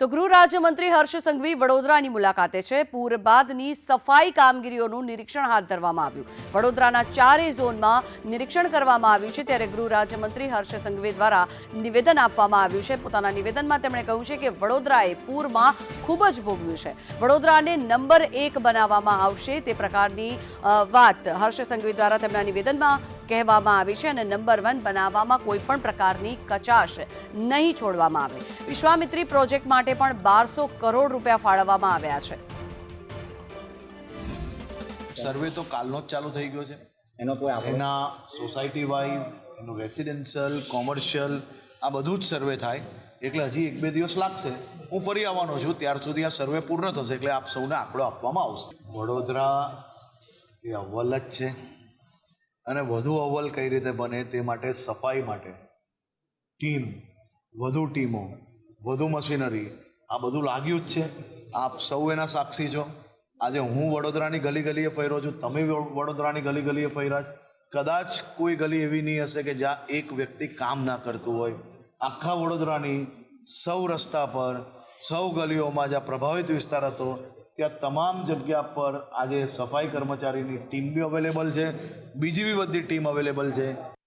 તો ગૃહ રાજ્યમંત્રી હર્ષ સંઘવી વડોદરાની મુલાકાતે છે. પૂર બાદની સફાઈ કામગીરીઓનું નિરીક્ષણ હાથ ધરવામાં આવ્યું. વડોદરાના ચારેય ઝોનમાં નિરીક્ષણ કરવામાં આવ્યું છે ત્યારે ગૃહ રાજ્યમંત્રી હર્ષ સંઘવી દ્વારા નિવેદન આપવામાં આવ્યું છે. પોતાના નિવેદનમાં તેમણે કહ્યું છે કે વડોદરાએ પૂરમાં ખૂબ જ ભોગવ્યું છે. વડોદરાને નંબર એક બનાવવામાં આવશે તે પ્રકારની વાત હર્ષ સંઘવી દ્વારા તેમના નિવેદનમાં કહેવામાં આવી છે અને નંબર વન બનાવવામાં કોઈ પણ પ્રકારની કચાશ નહીં છોડવામાં આવે. વિશ્વામિત્રી પ્રોજેક્ટ માટે પણ બારસો કરોડ રૂપિયા ફાળવવામાં આવ્યા છે. સર્વે તો કાલનો જ ચાલુ થઈ ગયો છે. એનો કોઈ એના સોસાયટી વાઇઝ એનું રેસિડેન્શિયલ કોમર્શિયલ આ બધું જ સર્વે થાય. એટલે હજી એક બે દિવસ લાગશે. હું ફરી આવવાનો છું. ત્યાર સુધી આ સર્વે પૂર્ણ થશે. એટલે આપ સૌને આંકડો આપવામાં આવશે. વડોદરા એ અવ્વલ જ છે. અને વધુ અવ્વલ કઈ રીતે બને તે માટે સફાઈ માટે. ટીમ, વધુ ટીમો, વધુ મશીનરી, આ બધું લાગ્યું જ છે. આપ સૌ એના સાક્ષી છો. આજે હું વડોદરાની ગલી ગલીએ ફર્યો છું, તમે વડોદરાની ગલી ગલીએ ફર્યા કદાચ કોઈ ગલી એવી નહીં હશે કે જ્યાં એક વ્યક્તિ કામ ના કરતું હોય. આખા વડોદરાની સૌ રસ્તા પર, સૌ ગલીઓમાં જ્યાં પ્રભાવિત વિસ્તાર હતો ત્યાં તમામ જગ્યા પર આજે સફાઈ કર્મચારીની ટીમ બી અવેલેબલ છે. બીજી બી બધી ટીમ અવેલેબલ છે.